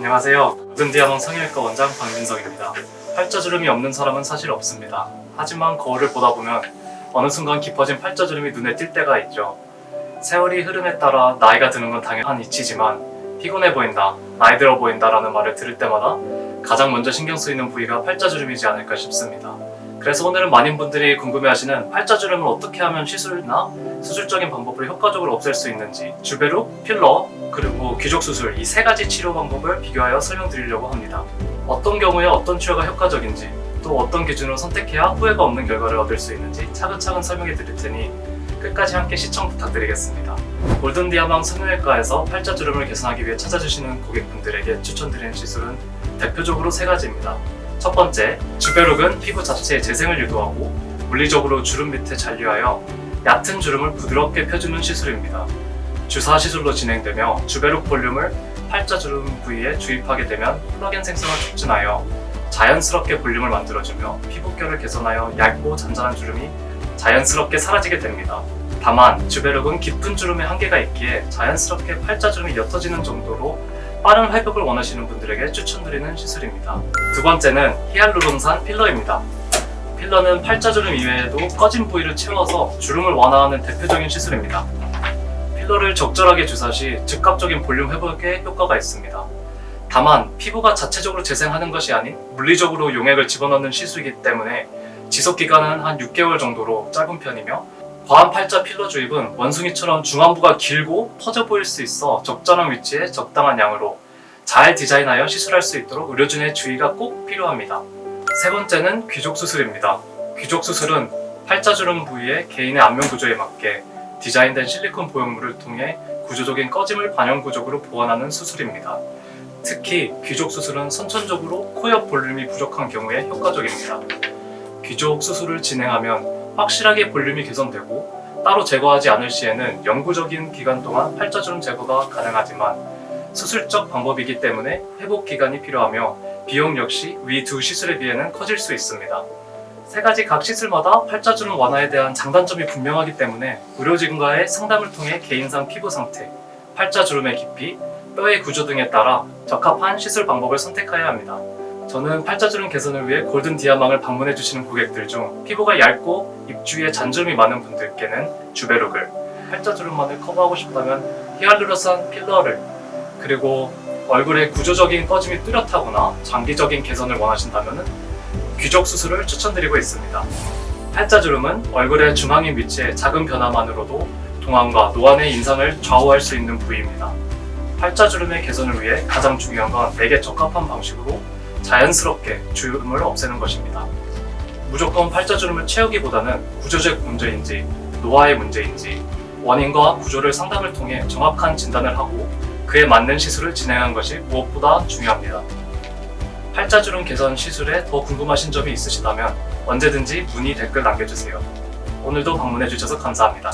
안녕하세요. 모든디아몬 성형외과 원장 박민석입니다. 팔자주름이 없는 사람은 사실 없습니다. 하지만 거울을 보다 보면 어느 순간 깊어진 팔자주름이 눈에 띌 때가 있죠. 세월이 흐름에 따라 나이가 드는 건 당연한 이치지만 피곤해 보인다, 나이 들어 보인다라는 말을 들을 때마다 가장 먼저 신경 쓰이는 부위가 팔자주름이지 않을까 싶습니다. 그래서 오늘은 많은 분들이 궁금해하시는 팔자주름을 어떻게 하면 시술이나 수술적인 방법을 효과적으로 없앨 수 있는지 주베룩, 필러, 그리고 귀족 수술 이 세 가지 치료 방법을 비교하여 설명드리려고 합니다. 어떤 경우에 어떤 치료가 효과적인지 또 어떤 기준으로 선택해야 후회가 없는 결과를 얻을 수 있는지 차근차근 설명해 드릴 테니 끝까지 함께 시청 부탁드리겠습니다. 골든 디아망 성형외과에서 팔자주름을 개선하기 위해 찾아주시는 고객분들에게 추천드리는 시술은 대표적으로 세 가지입니다. 첫 번째, 주베룩은 피부 자체의 재생을 유도하고 물리적으로 주름 밑에 잔류하여 얕은 주름을 부드럽게 펴주는 시술입니다. 주사 시술로 진행되며 주베룩 볼륨을 팔자주름 부위에 주입하게 되면 콜라겐 생성을 촉진하여 자연스럽게 볼륨을 만들어주며 피부결을 개선하여 얇고 잔잔한 주름이 자연스럽게 사라지게 됩니다. 다만 주베룩은 깊은 주름에 한계가 있기에 자연스럽게 팔자주름이 옅어지는 정도로 빠른 회복을 원하시는 분들에게 추천드리는 시술입니다. 두 번째는 히알루론산 필러입니다. 필러는 팔자주름 이외에도 꺼진 부위를 채워서 주름을 완화하는 대표적인 시술입니다. 필러를 적절하게 주사 시 즉각적인 볼륨 회복에 효과가 있습니다. 다만 피부가 자체적으로 재생하는 것이 아닌 물리적으로 용액을 집어넣는 시술이기 때문에 지속 기간은 한 6개월 정도로 짧은 편이며 과한 팔자 필러 주입은 원숭이처럼 중안부가 길고 퍼져 보일 수 있어 적절한 위치에 적당한 양으로 잘 디자인하여 시술할 수 있도록 의료진의 주의가 꼭 필요합니다. 세 번째는 귀족 수술입니다. 귀족 수술은 팔자주름 부위의 개인의 안면 구조에 맞게 디자인된 실리콘 보형물을 통해 구조적인 꺼짐을 반영 구조로 보완하는 수술입니다. 특히 귀족 수술은 선천적으로 코옆 볼륨이 부족한 경우에 효과적입니다. 귀족 수술을 진행하면 확실하게 볼륨이 개선되고 따로 제거하지 않을 시에는 영구적인 기간 동안 팔자주름 제거가 가능하지만 수술적 방법이기 때문에 회복 기간이 필요하며 비용 역시 위 두 시술에 비해는 커질 수 있습니다. 세 가지 각 시술마다 팔자주름 완화에 대한 장단점이 분명하기 때문에 의료진과의 상담을 통해 개인상 피부 상태, 팔자주름의 깊이, 뼈의 구조 등에 따라 적합한 시술 방법을 선택해야 합니다. 저는 팔자주름 개선을 위해 골든 디아망을 방문해 주시는 고객들 중 피부가 얇고 입주위에 잔주름이 많은 분들께는 주베룩을, 팔자주름만을 커버하고 싶다면 히알루론산 필러를, 그리고 얼굴의 구조적인 꺼짐이 뚜렷하거나 장기적인 개선을 원하신다면 귀족 수술을 추천드리고 있습니다. 팔자주름은 얼굴의 중앙인 위치의 작은 변화만으로도 동안과 노안의 인상을 좌우할 수 있는 부위입니다. 팔자주름의 개선을 위해 가장 중요한 건 내게 적합한 방식으로 자연스럽게 주름을 없애는 것입니다. 무조건 팔자주름을 채우기보다는 구조적 문제인지 노화의 문제인지 원인과 구조를 상담을 통해 정확한 진단을 하고 그에 맞는 시술을 진행하는 것이 무엇보다 중요합니다. 팔자주름 개선 시술에 더 궁금하신 점이 있으시다면 언제든지 문의 댓글 남겨주세요. 오늘도 방문해주셔서 감사합니다.